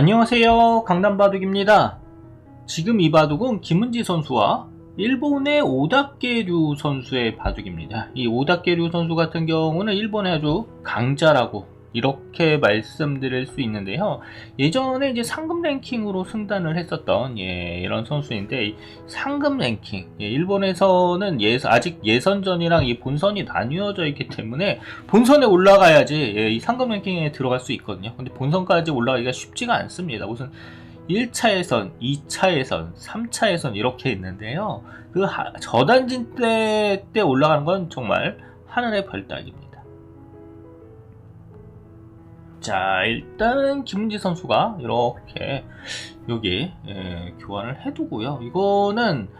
안녕하세요. 강남바둑입니다. 지금 이 바둑은 김은지 선수와 일본의 오다케류 선수의 바둑입니다. 이 오다케류 선수 같은 경우는 일본의 아주 강자라고 이렇게 말씀드릴 수 있는데요. 예전에 이제 상금 랭킹으로 승단을 했었던 예, 이런 선수인데 이 상금 랭킹 예, 일본에서는 예, 아직 예선전이랑 이 본선이 나뉘어져 있기 때문에 본선에 올라가야지 예, 이 상금 랭킹에 들어갈 수 있거든요. 근데 본선까지 올라가기가 쉽지가 않습니다. 무슨 1차 예선, 2차 예선, 3차 예선 이렇게 있는데요. 그 하- 저단진 때, 때 올라가는 건 정말 하늘의 별 따기입니다. 자, 일단 김은지 선수가 이렇게 여기 예, 교환을 해두고요. 이거는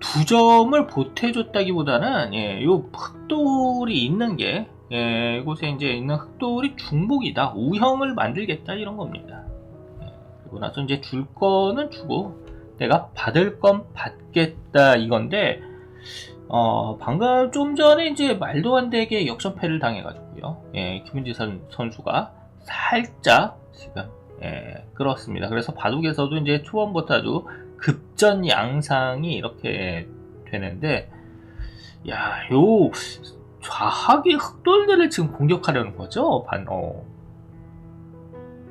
두 점을 보태줬다기보다는 예, 요 흑돌이 있는 게 예, 이곳에 이제 있는 흑돌이 중복이다, 우형을 만들겠다 이런 겁니다. 예, 그리고 나서 이제 줄 거는 주고 내가 받을 건 받겠다 이건데 어, 방금 좀 전에 이제 말도 안 되게 역전패를 당해가지고요. 예, 김은지 선, 선수가 살짝 지금 예, 끌었습니다. 그래서 바둑에서도 이제 초반부터 아주 급전 양상이 이렇게 되는데, 야, 요 좌하기 흑돌들을 지금 공격하려는 거죠. 반, 어,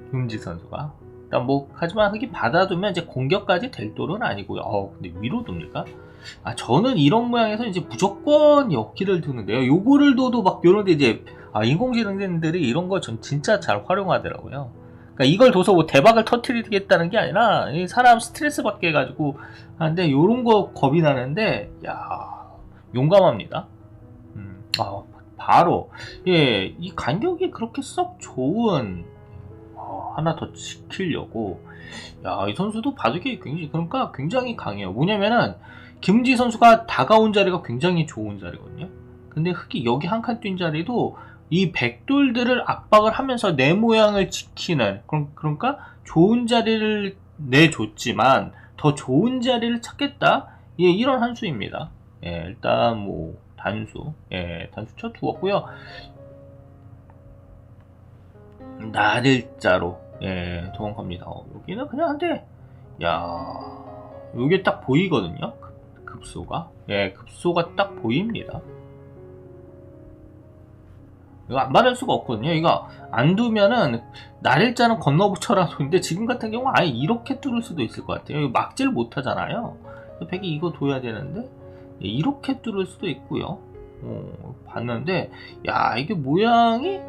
김은지 선수가. 일단 뭐 하지만 흑이 받아두면 이제 공격까지 될 돌은 아니고요. 어, 근데 위로 둡니까? 아, 저는 이런 모양에서 이제 무조건 역기를 두는데요. 요거를 둬도 막 요런데 이제, 아, 인공지능들이 이런 거 전 진짜 잘 활용하더라고요. 그러니까 이걸 둬서 뭐 대박을 터트리겠다는 게 아니라, 이 사람 스트레스 받게 해가지고 하는데, 요런 거 겁이 나는데, 야 용감합니다. 음, 아, 바로, 예, 이 간격이 그렇게 썩 좋은, 어, 하나 더 지키려고, 야, 이 선수도 바둑이 굉장히, 그러니까 굉장히 강해요. 뭐냐면은, 김지 선수가 다가온 자리가 굉장히 좋은 자리거든요. 근데 흑이 여기 한 칸 뛴 자리도 이 백돌들을 압박을 하면서 내 모양을 지키는 그럼 그러니까 좋은 자리를 내줬지만 더 좋은 자리를 찾겠다. 예, 이런 한 수입니다. 예, 일단 뭐 단수, 예, 단수 쳐 두었고요. 나들자로 예, 도망갑니다. 어, 여기는 그냥 한데 야, 요게 딱 보이거든요. 급- 급소가. 예, 급소가 딱 보입니다. 이거 안 받을 수가 없거든요. 이거 안 두면은 날일자는 건너붙여라 소인데 지금 같은 경우 아예 이렇게 뚫을 수도 있을 것 같아요. 이거 막지를 못하잖아요. 백이 이거 둬야 되는데 예, 이렇게 뚫을 수도 있고요. 어, 봤는데 야 이게 모양이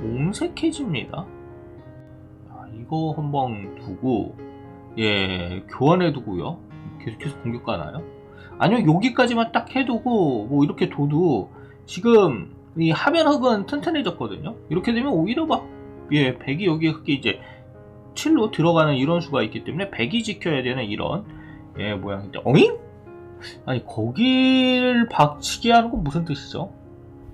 옹색해집니다. 야, 이거 한번 두고 예 교환해 두고요. 계속해서 공격 가나요? 아니면 여기까지만 딱 해두고 뭐 이렇게 둬도 지금 이 하면 흙은 튼튼해졌거든요. 이렇게 되면 오히려 막 예, 백이 여기 흙이 이제 7로 들어가는 이런 수가 있기 때문에 백이 지켜야 되는 이런 예, 모양인데 어잉? 아니 거기를 박치게 하는 건 무슨 뜻이죠?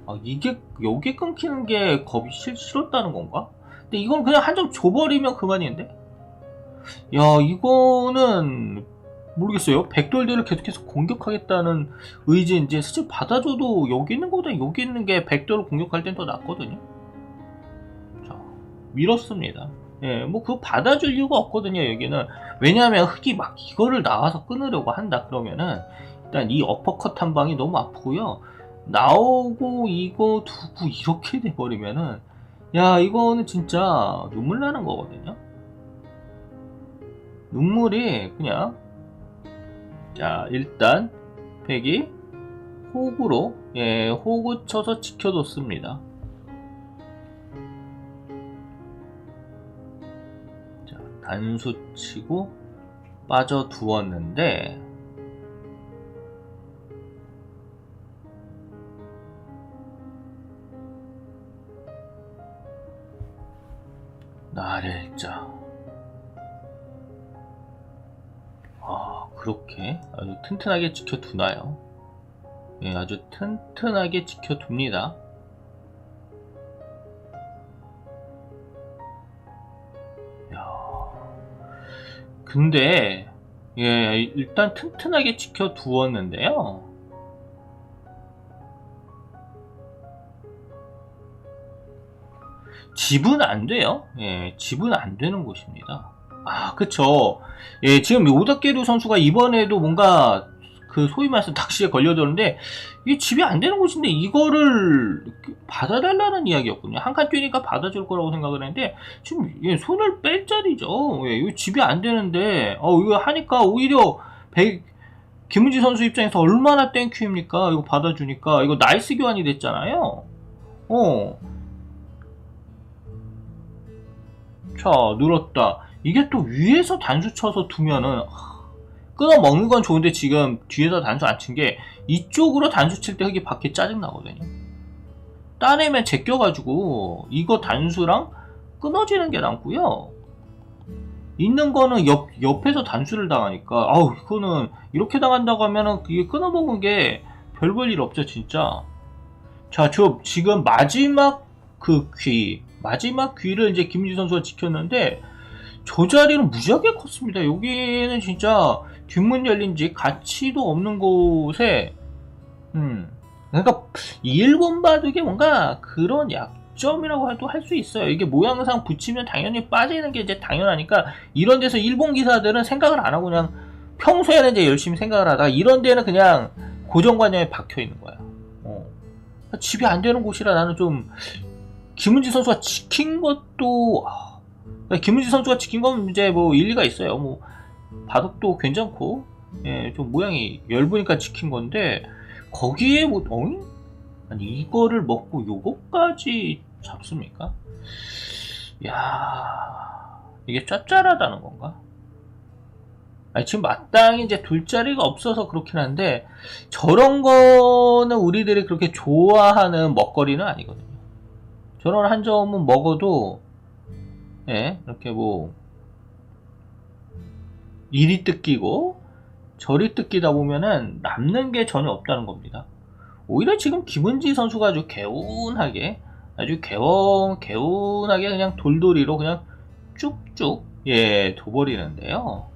아, 이게 여기 끊기는 게 겁이 싫, 싫었다는 건가? 근데 이건 그냥 한 점 줘버리면 그만인데? 야 이거는 모르겠어요. 백돌들을 계속해서 공격하겠다는 의지인지 사실 받아줘도 여기 있는 것보다 여기 있는 게 백돌을 공격할 땐 더 낫거든요. 자, 밀었습니다. 예, 뭐 그거 받아줄 이유가 없거든요. 여기는 왜냐하면 흑이 막 이거를 나와서 끊으려고 한다 그러면은 일단 이 어퍼컷 한 방이 너무 아프고요. 나오고 이거 두고 이렇게 돼버리면은 야 이거는 진짜 눈물 나는 거거든요. 눈물이 그냥 자 일단 백이 호구로 예 호구 쳐서 지켜뒀습니다. 자 단수 치고 빠져 두었는데 나를자 아, 그렇게 아주 튼튼하게 지켜두나요? 예, 아주 튼튼하게 지켜둡니다. 야, 근데, 예, 일단 튼튼하게 지켜두었는데요. 집은 안 돼요. 예, 집은 안 되는 곳입니다. 아, 그쵸. 예, 지금 오다케루 선수가 이번에도 뭔가 그 소위 말해서 낚시에 걸려들었는데 이게 집이 안 되는 곳인데 이거를 받아달라는 이야기였거든요. 한 칸 뛰니까 받아줄 거라고 생각을 했는데 지금 예, 손을 뺄 자리죠. 예, 이거 집이 안 되는데 어 이거 하니까 오히려 백 김은지 선수 입장에서 얼마나 땡큐입니까? 이거 받아주니까 이거 나이스 교환이 됐잖아요. 어. 자 늘었다. 이게 또 위에서 단수 쳐서 두면은 끊어 먹는 건 좋은데 지금 뒤에서 단수 안 친 게 이쪽으로 단수 칠 때 흙이 밖에 짜증 나거든요. 따내면 제껴가지고 이거 단수랑 끊어지는 게 남고요. 있는 거는 옆, 옆에서 단수를 당하니까 아우 이거는 이렇게 당한다고 하면은 이게 끊어먹은 게 별 볼 일 없죠 진짜 자 저 지금 마지막 그 귀 마지막 귀를 이제 김지 선수가 지켰는데 저 자리는 무지하게 컸습니다 여기는 진짜 뒷문 열린지 가치도 없는 곳에 음 그러니까 일본 바둑에 뭔가 그런 약점이라고 해도 할 수 있어요. 이게 모양상 붙이면 당연히 빠지는 게 이제 당연하니까 이런 데서 일본 기사들은 생각을 안 하고 그냥 평소에는 이제 열심히 생각을 하다가 이런 데는 그냥 고정관념에 박혀 있는 거야. 어. 집이 안 되는 곳이라 나는 좀 김은지 선수가 지킨 것도 아, 김은지 선수가 지킨 건 이제 뭐 일리가 있어요. 뭐 바둑도 괜찮고 예, 좀 모양이 얇으니까 지킨 건데 거기에 뭐 어잉? 아니 이거를 먹고 요거까지 잡습니까? 야 이게 짭짤하다는 건가? 아니 지금 마땅히 이제 둘 자리가 없어서 그렇긴 한데 저런 거는 우리들이 그렇게 좋아하는 먹거리는 아니거든요. 저런 한 점은 먹어도 예, 이렇게 뭐 이리 뜯기고 저리 뜯기다 보면은 남는 게 전혀 없다는 겁니다. 오히려 지금 김은지 선수가 아주 개운하게 아주 개운 개운하게 그냥 돌돌이로 그냥 쭉쭉 예 둬버리는데요.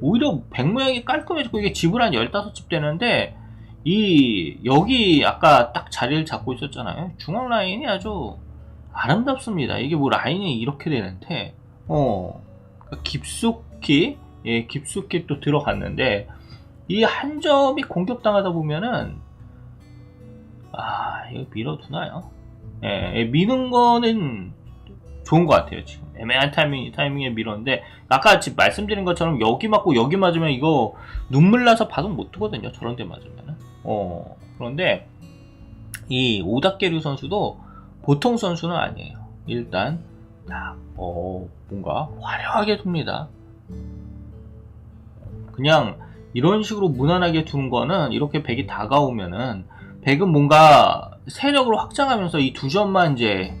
오히려 백 모양이 깔끔해지고 이게 집을 한 15집 되는데 이 여기 아까 딱 자리를 잡고 있었잖아요. 중앙 라인이 아주 아름답습니다. 이게 뭐 라인이 이렇게 되는데 어 깊숙이 예 깊숙이 또 들어갔는데 이 한 점이 공격당하다 보면은 아 이거 밀어두나요? 예, 예, 미는 거는 좋은 것 같아요 지금 애매한 타이밍 타이밍에 밀었는데 아까 지금 말씀드린 것처럼 여기 맞고 여기 맞으면 이거 눈물 나서 바둑 못 두거든요 저런 데 맞으면은 어 그런데 이 오다케류 선수도 보통 선수는 아니에요. 일단 딱 어, 뭔가 화려하게 둡니다. 그냥 이런 식으로 무난하게 두는 거는 이렇게 백이 다가오면은 백은 뭔가 세력으로 확장하면서 이 두 점만 이제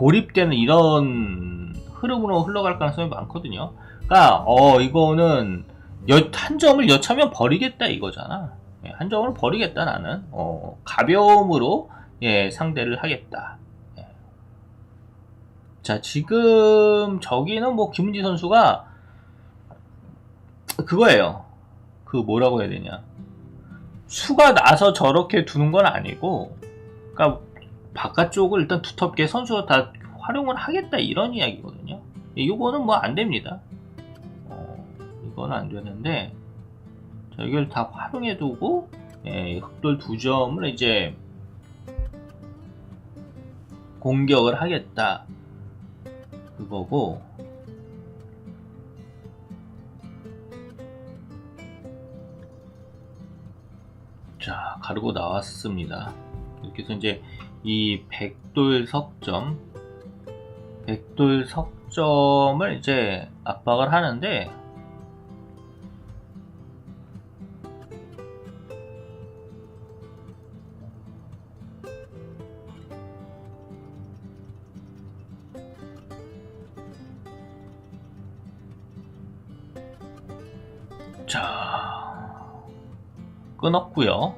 고립되는 이런 흐름으로 흘러갈 가능성이 많거든요. 그러니까 어 이거는 여, 한 점을 여차면 버리겠다 이거잖아. 예, 한 점을 버리겠다 나는 어, 가벼움으로 예, 상대를 하겠다. 예. 자, 지금 저기는 뭐 김은지 선수가 그거예요. 그 뭐라고 해야 되냐. 수가 나서 저렇게 두는 건 아니고, 그러니까 바깥쪽을 일단 두텁게 선수가 다 활용을 하겠다 이런 이야기거든요. 예, 이거는 뭐 안 됩니다. 어, 이건 안 되는데, 자, 이걸 다 활용해 두고, 예, 흑돌 두 점을 이제 공격을 하겠다 그거고 자 가르고 나왔습니다 이렇게 해서 이제 이 백돌 석점 백돌 석점을 이제 압박을 하는데 자, 끊었고요.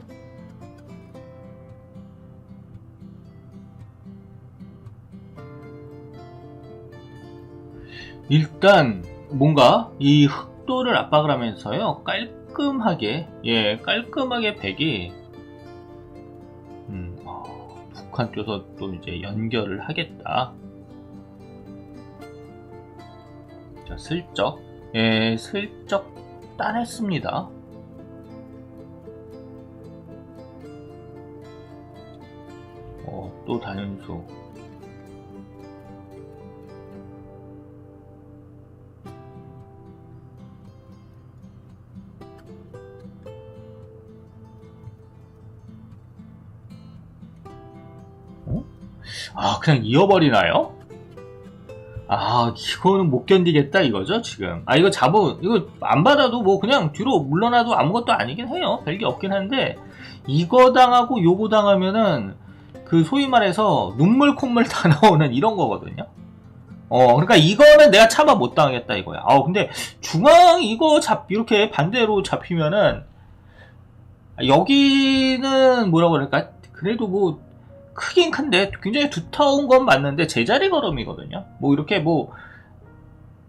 일단 뭔가 이 흑도를 압박을 하면서요 깔끔하게 예 깔끔하게 백이 칸 띄워서 또 이제 연결을 하겠다. 자, 슬쩍, 예, 슬쩍 따냈습니다. 어, 또 단연수. 그냥 이어버리나요? 아, 이거는 못 견디겠다 이거죠, 지금. 아, 이거 잡어, 이거 안 받아도 뭐 그냥 뒤로 물러나도 아무것도 아니긴 해요. 별게 없긴 한데, 이거 당하고 요거 당하면은, 그 소위 말해서 눈물 콧물 다 나오는 이런 거거든요. 어, 그러니까 이거는 내가 참아 못 당하겠다 이거야. 아, 근데 중앙 이거 잡, 이렇게 반대로 잡히면은, 여기는 뭐라고 그럴까? 그래도 뭐, 크긴 큰데 굉장히 두터운 건 맞는데 제자리 걸음이거든요. 뭐 이렇게 뭐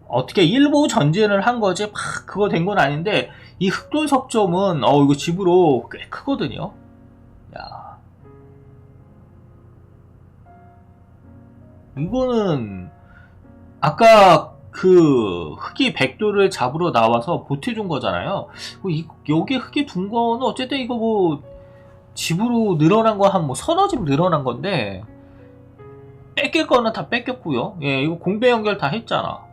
어떻게 일부 전진을 한 거지 막 그거 된 건 아닌데 이 흑돌 석점은 어 이거 집으로 꽤 크거든요. 야 이거는 아까 그 흑이 백돌을 잡으러 나와서 보태준 거잖아요. 여기 흑이 둔 거는 어쨌든 이거 뭐 집으로 늘어난 거 한 뭐 서너 집 늘어난 건데 뺏길 거는 다 뺏겼고요. 예, 이거 공배 연결 다 했잖아.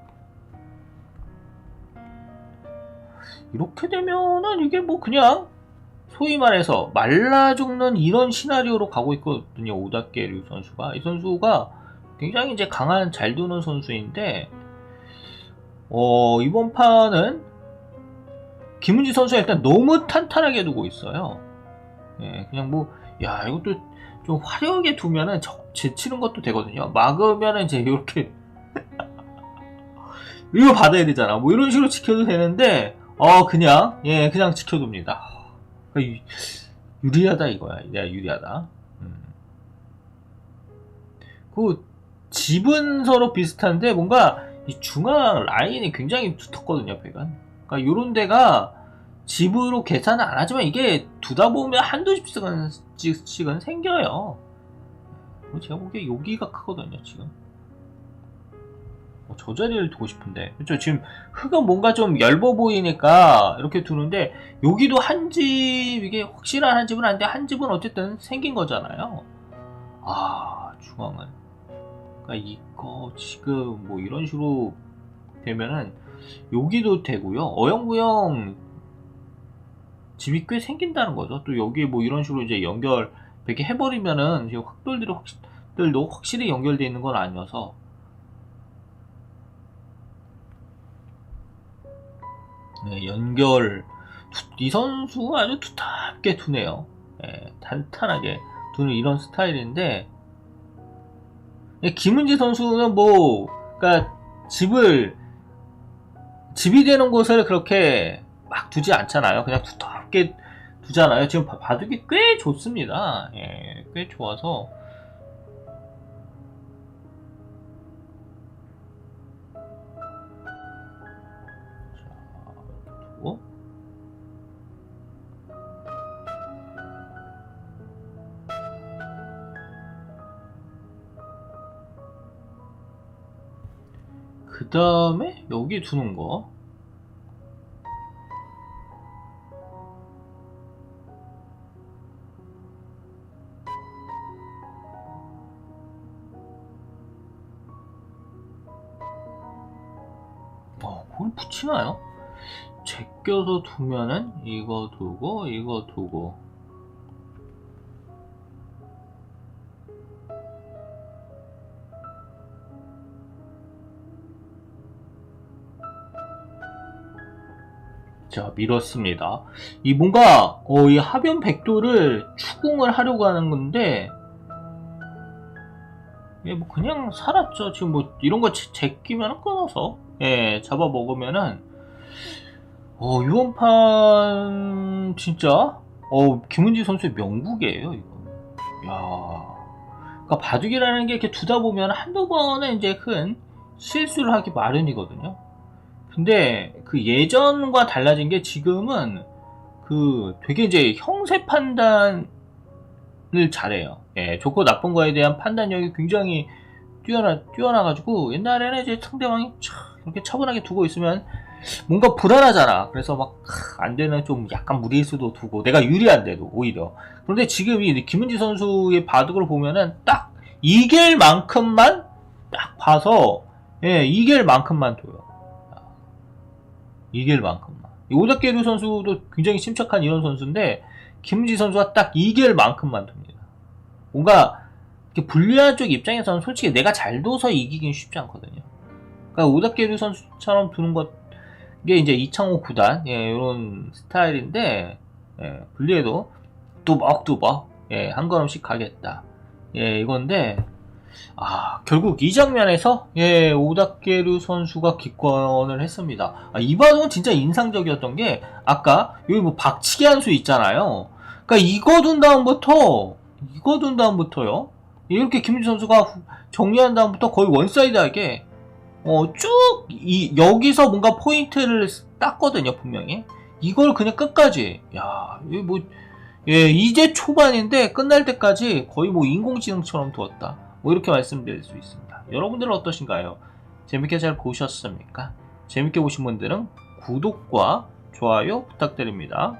이렇게 되면은 이게 뭐 그냥 소위 말해서 말라 죽는 이런 시나리오로 가고 있거든요. 오다케 류 선수가 이 선수가 굉장히 이제 강한 잘 두는 선수인데 어, 이번 판은 김은지 선수가 일단 너무 탄탄하게 두고 있어요. 예, 그냥 뭐, 야, 이것도 좀 화려하게 두면은 적, 제치는 것도 되거든요. 막으면은 이제 이렇게, 이거 받아야 되잖아. 뭐 이런 식으로 지켜도 되는데, 어, 그냥, 예, 그냥 지켜둡니다. 유, 유리하다 이거야. 내가 유리하다. 음. 그, 집은 서로 비슷한데, 뭔가, 이 중앙 라인이 굉장히 두텁거든요, 배가. 그러니까 요런 데가, 집으로 계산은 안 하지만 이게 두다 보면 한두 집씩은, 생겨요. 뭐 제가 보기에 여기가 크거든요, 지금. 어, 저 자리를 두고 싶은데. 그렇죠. 지금 흙은 뭔가 좀 얇아 보이니까 이렇게 두는데 여기도 한 집, 이게 확실한 한 집은 아닌데 한 집은 어쨌든 생긴 거잖아요. 아, 중앙은. 그러니까 이거 지금 뭐 이런 식으로 되면은 여기도 되고요. 어영부영 집이 꽤 생긴다는 거죠. 또 여기에 뭐 이런 식으로 이제 연결 이렇게 해버리면은 지금 확돌들이 확, 들도 확실히 연결되어 있는 건 아니어서 네, 연결 이 선수 아주 두텁게 두네요. 네, 탄탄하게 두는 이런 스타일인데 네, 김은지 선수는 뭐 그러니까 집을 집이 되는 곳을 그렇게 막 두지 않잖아요. 그냥 두텁게 두잖아요. 지금 바- 바둑이 꽤 좋습니다. 예, 꽤 좋아서. 그 다음에 여기 두는 거. 붙이나요? 제껴서 두면은 이거 두고 이거 두고 자 밀었습니다. 이 뭔가 어, 이 하변 백도를 추궁을 하려고 하는 건데 예, 뭐 그냥 살았죠. 지금 뭐 이런 거 제- 제끼면 끊어서 예, 잡아 먹으면은 어, 유언판 진짜 어, 김은지 선수의 명북이에요, 이거. 야. 그러니까 바둑이라는 게 이렇게 두다 보면 한두 번은 이제 큰 실수를 하기 마련이거든요. 근데 그 예전과 달라진 게 지금은 그 되게 이제 형세 판단 잘해요. 예, 좋고 나쁜 거에 대한 판단력이 굉장히 뛰어나 뛰어나가지고 옛날에는 이제 상대방이 촥 이렇게 차분하게 두고 있으면 뭔가 불안하잖아. 그래서 막 안 되는 좀 약간 무리일 수도 두고 내가 유리한데도 오히려. 그런데 지금 이 김은지 선수의 바둑을 보면은 딱 이길 만큼만 딱 봐서 예 이길 만큼만 둬요. 이길 만큼만. 이 오다케루 선수도 굉장히 침착한 이런 선수인데 김은지 선수가 딱 이길 만큼만 둡니다. 뭔가 불리한 쪽 입장에서는 솔직히 내가 잘 둬서 이기긴 쉽지 않거든요. 그러니까 오다케루 선수처럼 두는 것 이게 이제 이창호 구단 예, 이런 스타일인데 예, 불리해도 뚜벅뚜벅 예, 한 걸음씩 가겠다. 예, 이건데 아 결국 이 장면에서 예, 오다케루 선수가 기권을 했습니다. 아, 이 반응은 진짜 인상적이었던 게 아까 여기 뭐 박치기 한 수 있잖아요. 그러니까 이거 둔 다음부터 이거 둔 다음부터요. 이렇게 김민주 선수가 후- 정리한 다음부터 거의 원사이드하게 어, 쭉, 이, 여기서 뭔가 포인트를 땄거든요, 분명히. 이걸 그냥 끝까지. 야, 이 뭐, 예, 이제 초반인데 끝날 때까지 거의 뭐 인공지능처럼 두었다. 뭐 이렇게 말씀드릴 수 있습니다. 여러분들은 어떠신가요? 재밌게 잘 보셨습니까? 재밌게 보신 분들은 구독과 좋아요 부탁드립니다.